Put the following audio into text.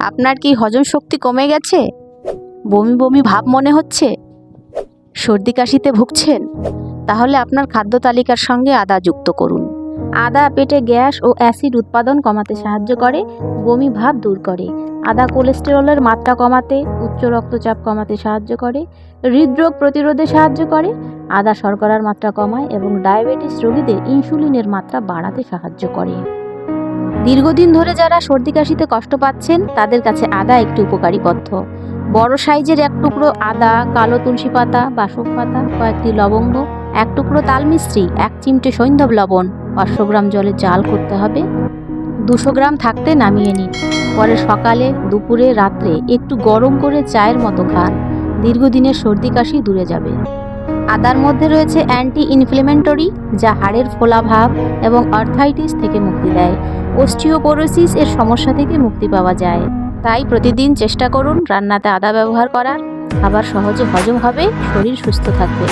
আপনার কি হজম শক্তি কমে গেছে? বমি বমি ভাব মনে হচ্ছে? সর্দি কাশিতে ভুগছেন? তাহলে আপনার খাদ্য তালিকার সঙ্গে আদা যুক্ত করুন। আদা পেটে গ্যাস ও অ্যাসিড উৎপাদন কমাতে সাহায্য করে, বমি ভাব দূর করে। আদা কোলেস্টেরলের মাত্রা কমাতে, উচ্চ রক্তচাপ কমাতে সাহায্য করে, হৃদরোগ প্রতিরোধে সাহায্য করে, আদা শর্করার মাত্রা কমায় এবং ডায়াবেটিস রোগীদের ইনসুলিনের মাত্রা বাড়াতে সাহায্য করে। দীর্ঘদিন ধরে যারা সর্দি কাশিতে কষ্ট পাচ্ছেন, তাদের কাছে আদা একটি উপকারী পথ্য বড় সাইজের এক টুকরো আদা, কালো তুলসী পাতা, বাসক পাতা, কয়েকটি লবঙ্গ, এক টুকরো তাল মিস্ত্রি এক চিমটে সৈন্ধব লবণ, পাঁচশো গ্রাম জলে জাল করতে হবে। দুশো গ্রাম থাকতে নামিয়ে নিন। পরে সকালে, দুপুরে, রাত্রে একটু গরম করে চায়ের মতো খান। দীর্ঘদিনের সর্দি কাশি দূরে যাবে। আদার মধ্যে রয়েছে অ্যান্টি ইনফ্লেমেন্টরি যা হাড়ের ফোলাভাব এবং অর্থাইটিস থেকে মুক্তি দেয়। অস্টিওপোরোসিস এর সমস্যা থেকে মুক্তি পাওয়া যায়। তাই প্রতিদিন চেষ্টা করুন রান্নাতে আদা ব্যবহার করার। খাবার সহজে হজম হবে, শরীর সুস্থ থাকবে।